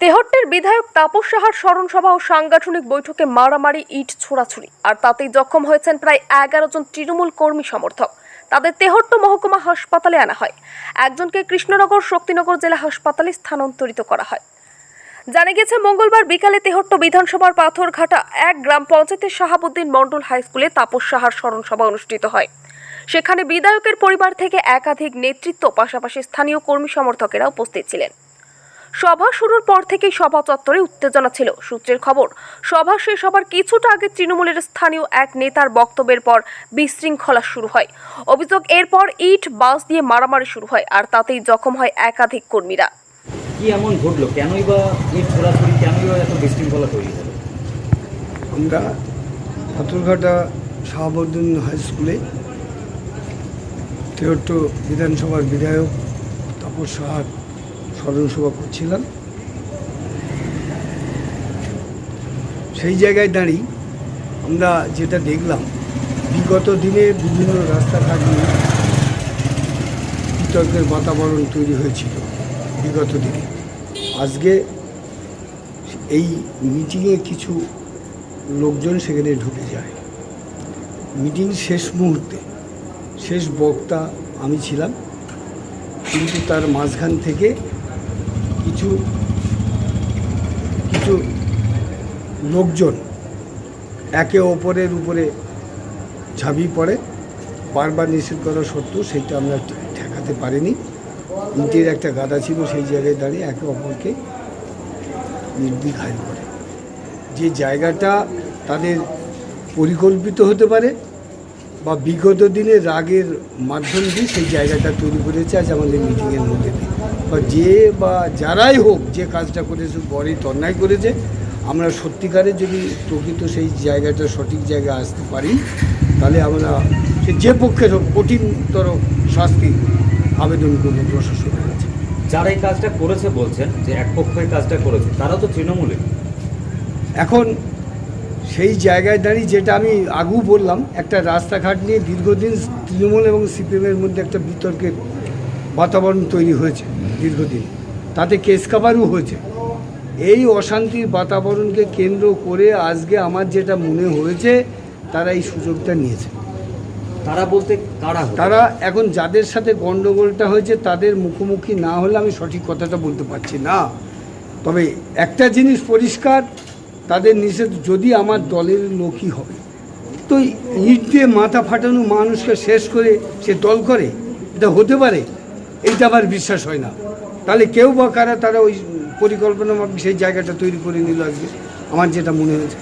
তেহট্টের বিধায়ক তাপস সাহার স্মরণ সভা ও সাংগঠনিক বৈঠকে মারামারি, ইট ছোড়াছুড়ি। আর তাতেই জখম হয়েছেন প্রায় এগারো জন তৃণমূল কর্মী সমর্থক। তাদের তেহট্ট মহকুমা হাসপাতালে আনা হয়। একজনকে কৃষ্ণনগর শক্তিনগর জেলা হাসপাতালে স্থানান্তরিত করা হয়। জানা গেছে মঙ্গলবার বিকালে তেহট্ট বিধানসভার পাথরঘাটা এক গ্রাম পঞ্চায়েতের শাহাবুদ্দিন মণ্ডল হাই স্কুলে তাপস সাহার স্মরণ সভা অনুষ্ঠিত হয়। সেখানে বিধায়কের পরিবার থেকে একাধিক নেতৃত্ব, পাশাপাশি স্থানীয় কর্মী সমর্থকেরা উপস্থিত ছিলেন। সভা শুরুর পর থেকেই সভা চত্বরে উত্তেজনা ছিল সূত্রের খবর। সভা শেষ হবার কিছুটা আগে তৃণমূলের স্থানীয় এক নেতার বক্তব্যের পর বিশৃঙ্খলা শুরু হয়। অভিযোগ এরপর ইট বাস দিয়ে মারামারি শুরু হয় আর তাতেই জখম হয় একাধিক কর্মীরা। কি এমন ঘটলো? কেনই বা ইট ছোড়াছুড়ি কেনই বা এত বিশৃঙ্খলা তৈরি হলো? আমরা পাথরঘাটা শাহাবুদ্দিন হাই স্কুলে তেহট্ট বিধানসভার বিধায়ক তাপস সাহার স্মরণসভা করছিলাম। সেই জায়গায় দাঁড়িয়ে আমরা যেটা দেখলাম, বিগত দিনে বিভিন্ন রাস্তাঘাট নিয়ে বিতর্কের বাতাবরণ তৈরি হয়েছিল বিগত দিনে। আজকে এই মিটিংয়ে কিছু লোকজন সেখানে ঢুকে যায়। মিটিং শেষ মুহূর্তে, শেষ বক্তা আমি ছিলাম, কিন্তু তার মাঝখান থেকে কিছু কিছু লোকজন একে অপরের উপরে ঝাঁপিয়ে পড়ে। বারবার নিষেধ করা সত্ত্বেও সেটা আমরা ঠেকাতে পারিনি। ইটের একটা গাদা ছিল, সেই জায়গায় দাঁড়িয়ে একে অপরকে নির্দিক ঘায়ল করে যে জায়গাটা তাদের পরিকল্পিত হতে পারে বা বিগত দিনে রাগের মাধ্যম দিয়ে সেই জায়গাটা তৈরি করেছে আজ আমাদের মিটিংয়ের মধ্যে দিয়ে। বা যে বা যারাই হোক যে কাজটা করেছে বড়ই অন্যায় করেছে আমরা সত্যিকারের যদি প্রকৃত সেই জায়গাটা সঠিক জায়গায় আসতে পারি তাহলে আমরা সে যে পক্ষের হোক কঠিনতর শাস্তি আবেদন করব প্রশাসনের কাছে যারা এই কাজটা করেছে বলছেন যে এক পক্ষ এই কাজটা করেছে তারা তো তৃণমূলে এখন সেই জায়গায় দাঁড়িয়ে যেটা আমি আগু বললাম একটা রাস্তাঘাট নিয়ে দীর্ঘদিন তৃণমূল এবং সিপিএমের মধ্যে একটা বিতর্কের বাতাবরণ তৈরি হয়েছে দীর্ঘদিন। তাতে কেস কাবারও হয়েছে। এই অশান্তির বাতাবরণকে কেন্দ্র করে আজকে আমার যেটা মনে হয়েছে তারা এই সুযোগটা নিয়েছে। তারা বলতে কারা তারা এখন যাদের সাথে গণ্ডগোলটা হয়েছে তাদের মুখোমুখি না হলে আমি সঠিক কথাটা বলতে পারছি না। তবে একটা জিনিস পরিষ্কার তাদের নিষেধ যদি আমার দলের লোকই হবে তো ইট দিয়ে মাথা ফাটানো মানুষকে শেষ করে সে দল করে, এটা হতে পারে, এইটা আমার বিশ্বাস হয় না। তাহলে কেউ বা কারা তারা ওই পরিকল্পনা সেই জায়গাটা তৈরি করে নিল আজকে, আমার যেটা মনে হয়েছে।